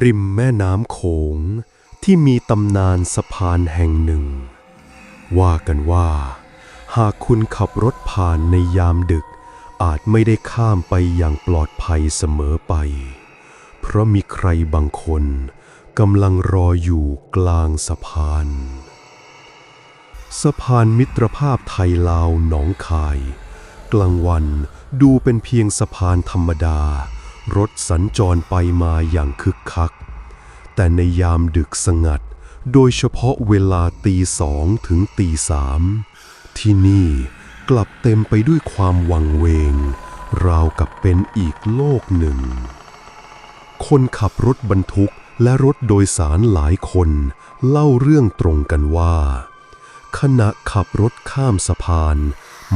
ริมแม่น้ำโขงที่มีตำนานสะพานแห่งหนึ่ง ว่ากันว่า หากคุณขับรถผ่านในยามดึก อาจไม่ได้ข้ามไปอย่างปลอดภัยเสมอไป เพราะมีใครบางคนกำลังรออยู่กลางสะพาน สะพานมิตรภาพไทยลาวหนองคาย กลางวันดูเป็นเพียงสะพานธรรมดา รถสัญจรไปมาอย่างคึกคัก แต่ในยามดึกสงัด โดยเฉพาะเวลาตีสองถึงตีสามที่นี่กลับเต็มไปด้วยความวังเวง ราวกับเป็นอีกโลกหนึ่ง คนขับรถบรรทุกและรถโดยสารหลายคน เล่าเรื่องตรงกันว่า ขณะขับรถข้ามสะพาน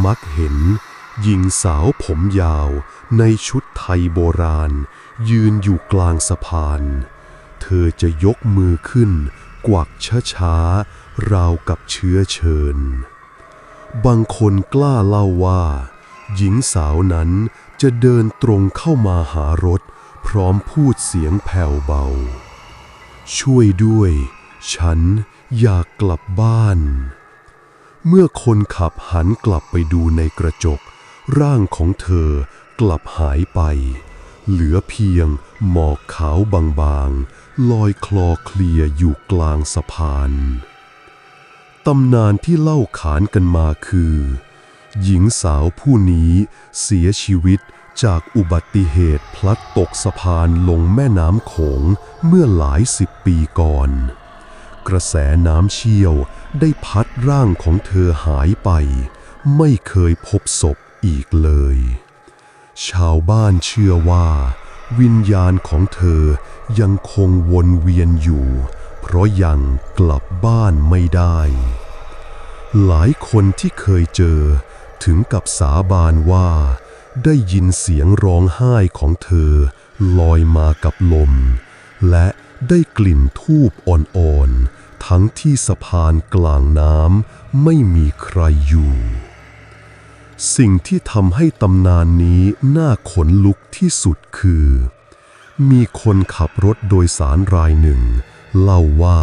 มักเห็น หญิงสาวผมยาวในชุดไทยโบราณ ยืนอยู่กลางสะพาน เธอจะยกมือขึ้น กวักช้าๆ ราวกับเชื้อเชิญ บางคนกล้าเล่าว่า หญิงสาวนั้นจะเดินตรงเข้ามาหารถ พร้อมพูดเสียงแผ่วเบา ช่วยด้วย ฉันอยากกลับบ้าน เมื่อคนขับหันกลับไปดูในกระจก ร่างของเธอกลับหายไป เหลือเพียงหมอกขาวบางๆ ลอยคลอเคลียอยู่กลางสะพาน ตำนานที่เล่าขานกันมาคือ หญิงสาวผู้นี้เสียชีวิตจากอุบัติเหตุพลัดตกสะพานลงแม่น้ำโขงเมื่อหลายสิบปีก่อน กระแสน้ำเชี่ยวได้พัดร่างของเธอหายไป ไม่เคยพบศพ อีกเลย ชาวบ้านเชื่อว่า วิญญาณของเธอยังคงวนเวียนอยู่ เพราะยังกลับบ้านไม่ได้ หลายคนที่เคยเจอถึงกับสาบานว่า ได้ยินเสียงร้องไห้ของเธอ ลอยมากับลม และได้กลิ่นทูบอ่อนๆทั้งที่สะพานกลางน้ำไม่มีใครอยู่ สิ่งที่ทำให้ตำนานนี้น่าขนลุกที่สุดคือ มีคนขับรถโดยสารรายหนึ่ง เล่าว่า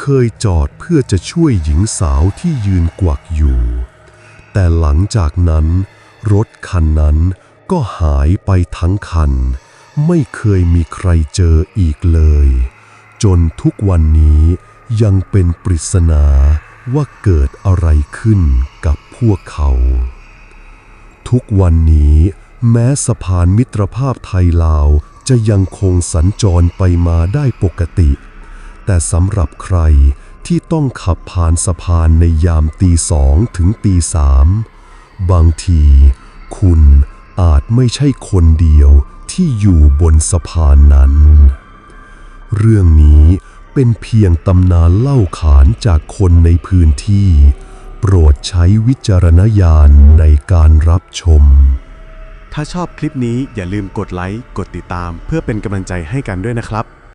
เคยจอดเพื่อจะช่วยหญิงสาวที่ยืนกวักอยู่ แต่หลังจากนั้น รถคันนั้นก็หายไปทั้งคัน ไม่เคยมีใครเจออีกเลย จนทุกวันนี้ยังเป็นปริศนาว่าเกิดอะไรขึ้นกับพวกเขา ทุกวันนี้ แม้สะพานมิตรภาพไทยลาวจะยังคงสัญจรไปมาได้ปกติ แต่สำหรับใครที่ต้องขับผ่านสะพานในยามตีสองถึงตีสามบางที คุณอาจไม่ใช่คนเดียวที่อยู่บนสะพานนั้น เรื่องนี้เป็นเพียงตำนานเล่าขานจากคนในพื้นที่ โปรดใช้วิจารณญาณในการรับชม ถ้าชอบคลิปนี้อย่าลืมกดไลค์ กดติดตาม เพื่อเป็นกำลังใจให้กันด้วยนะครับ